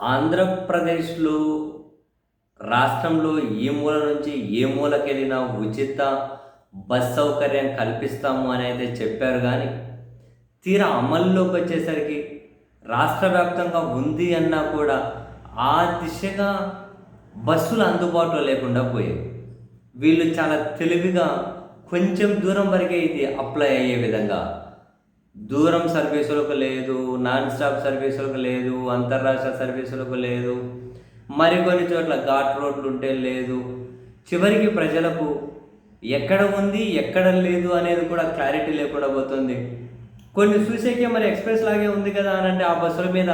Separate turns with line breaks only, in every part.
ఆంధ్రప్రదేశ్లో రాష్ట్రంలో ఏ మూల నుంచి ఏ మూలకెళ్ళినా ఉచిత బస్ సౌకర్యం కల్పిస్తాము అని అయితే చెప్పారు కానీ తీరా అమల్లోకి వచ్చేసరికి రాష్ట్ర వ్యాప్తంగా ఉంది అన్నా కూడా ఆ దిశగా బస్సులు అందుబాటులో లేకుండా పోయాయి. వీళ్ళు చాలా తెలివిగా కొంచెం దూరం వరకే ఇది అప్లై అయ్యే విధంగా దూరం సర్వీసులకు లేదు నాన్ స్టాప్ సర్వీసులకు లేదు అంతర్రాష్ట్ర సర్వీసులకు లేదు మరికొన్ని చోట్ల ఘాట్ రోడ్లు ఉంటే లేదు. చివరికి ప్రజలకు ఎక్కడ ఉంది ఎక్కడ లేదు అనేది కూడా క్లారిటీ లేకుండా పోతుంది. కొన్ని చూసేకే మరి ఎక్స్ప్రెస్ లాగే ఉంది కదా అని అంటే ఆ బస్సుల మీద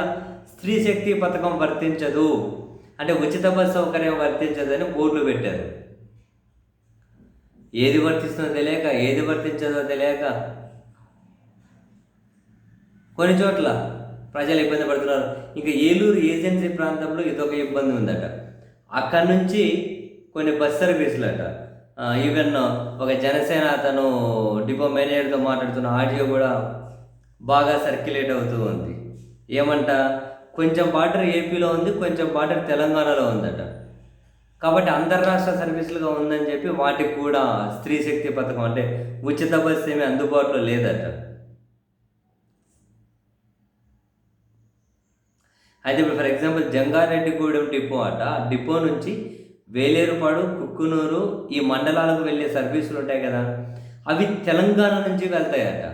స్త్రీ శక్తి పథకం వర్తించదు. అంటే ఉచిత బస్ సౌకర్యం వర్తించదు అని బోర్డులు పెట్టారు. ఏది వర్తిస్తుందో తెలియక ఏది వర్తించదో తెలియక కొన్ని చోట్ల ప్రజలు ఇబ్బంది పడుతున్నారు. ఇంకా ఏలూరు ఏజెన్సీ ప్రాంతంలో ఇదొక ఇబ్బంది ఉందట. అక్కడి నుంచి కొన్ని బస్ సర్వీసులు అట ఈవెన్ ఒక జనసేన అతను డిపో మేనేజర్తో మాట్లాడుతున్న ఆడియో కూడా బాగా సర్క్యులేట్ అవుతూ ఉంది. ఏమంట? కొంచెం బార్డర్ ఏపీలో ఉంది కొంచెం బార్డర్ తెలంగాణలో ఉందట. కాబట్టి అంతర్రాష్ట్ర సర్వీసులుగా ఉందని చెప్పి వాటికి కూడా స్త్రీ శక్తి పథకం అంటే ఉచిత బస్సు ఏమీ అందుబాటులో లేదట. అయితే ఇప్పుడు ఫర్ ఎగ్జాంపుల్ జంగారెడ్డిగూడెం డిపో అట డిపో నుంచి వేలేరుపాడు కుక్కునూరు ఈ మండలాలకు వెళ్ళే సర్వీసులు ఉంటాయి కదా అవి తెలంగాణ నుంచి వెళ్తాయట.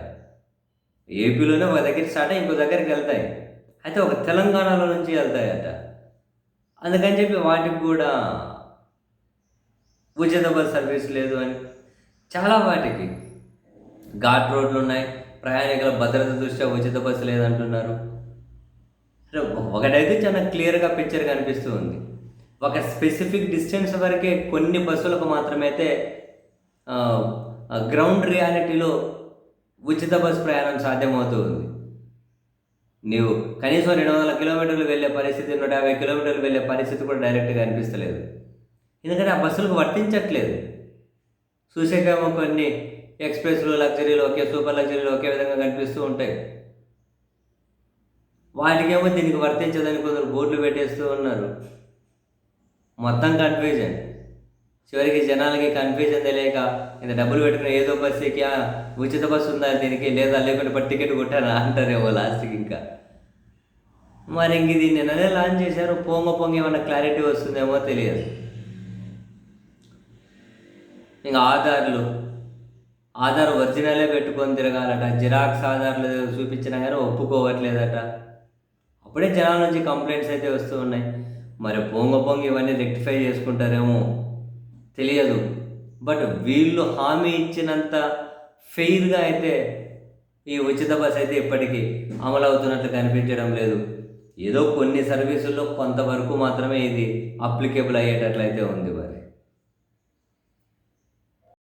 ఏపీలోనే ఒక దగ్గర స్టార్ట్ అయ్యి ఇంకో దగ్గరికి వెళ్తాయి. అయితే ఒక తెలంగాణలో నుంచి వెళ్తాయట. అందుకని చెప్పి వాటికి కూడా ఉచిత బస్ సర్వీస్ లేదు అని చాలా వాటికి ఘాట్ రోడ్లు ఉన్నాయి. ప్రయాణికుల భద్రత దృష్ట్యా ఉచిత బస్సు లేదంటున్నారు. ఒకటైతే చాలా క్లియర్గా పిక్చర్ కనిపిస్తూ ఉంది ఒక స్పెసిఫిక్ డిస్టెన్స్ వరకే కొన్ని బస్సులకు మాత్రమే అయితే గ్రౌండ్ రియాలిటీలో ఉచిత బస్సు ప్రయాణం సాధ్యమవుతూ ఉంది నీవు కనీసం రెండు వందల కిలోమీటర్లు వెళ్ళే పరిస్థితి నూట యాభై కిలోమీటర్లు వెళ్ళే పరిస్థితి కూడా డైరెక్ట్గా అనిపిస్తలేదు. ఎందుకంటే ఆ బస్సులకు వర్తించట్లేదు. చూసేకేమో కొన్ని ఎక్స్ప్రెస్లు లగ్జరీలు ఒకే సూపర్ లగ్జరీలు ఒకే విధంగా కనిపిస్తూ ఉంటాయి. వాటికేమో దీనికి వర్తించదని కొందరు బోర్డులు పెట్టేస్తూ ఉన్నారు. మొత్తం కన్ఫ్యూజన్ చివరికి జనాలకి కన్ఫ్యూజన్ తెలియక ఇంత డబ్బులు పెట్టుకుని ఏదో బస్సు ఎక్కి ఉచిత బస్సు ఉందా దీనికి? లేదా లేకుంటే బట్ టికెట్ కొట్టారా అంటారేమో లాస్ట్కి ఇంకా. మరి ఇంక ఇది నిన్ననే లాంచ్ చేశారు. పొంగ పొంగ ఏమన్నా క్లారిటీ వస్తుందేమో తెలియదు. ఇంకా ఆధార్లు. ఆధార్ ఒరిజినలే పెట్టుకొని తిరగాలట. జిరాక్స్ ఆధార్లు చూపించినా కానీ ఒప్పుకోవట్లేదట. అప్పుడే జనాల నుంచి కంప్లైంట్స్ అయితే వస్తూ ఉన్నాయి. మరి పొంగ పొంగి ఇవన్నీ రెక్టిఫై చేసుకుంటారేమో తెలియదు. బట్ వీళ్ళు హామీ ఇచ్చినంత ఫెయిర్గా అయితే ఈ ఉచిత బస్ అయితే ఇప్పటికీ అమలు అవుతున్నట్లు కనిపించడం లేదు. ఏదో కొన్ని సర్వీసుల్లో కొంతవరకు మాత్రమే ఇది అప్లికేబుల్ అయ్యేటట్లయితే ఉంది మరి.